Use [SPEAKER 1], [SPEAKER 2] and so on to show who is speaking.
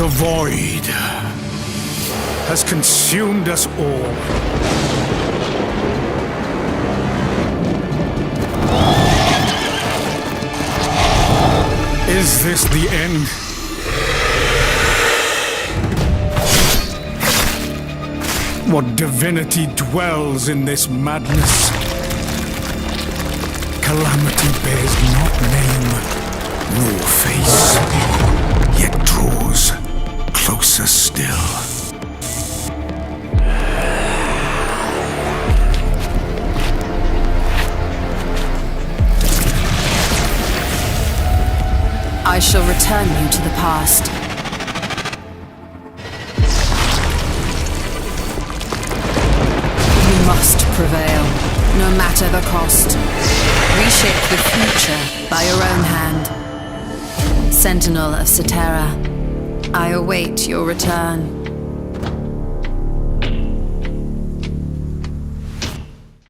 [SPEAKER 1] The void has consumed us all. Is this the end? What divinity dwells in this madness? Calamity bears not
[SPEAKER 2] I shall return you to the past. You must prevail, no matter the cost. Reshape the future by your own hand. Sentinel of Cetera, I await your return.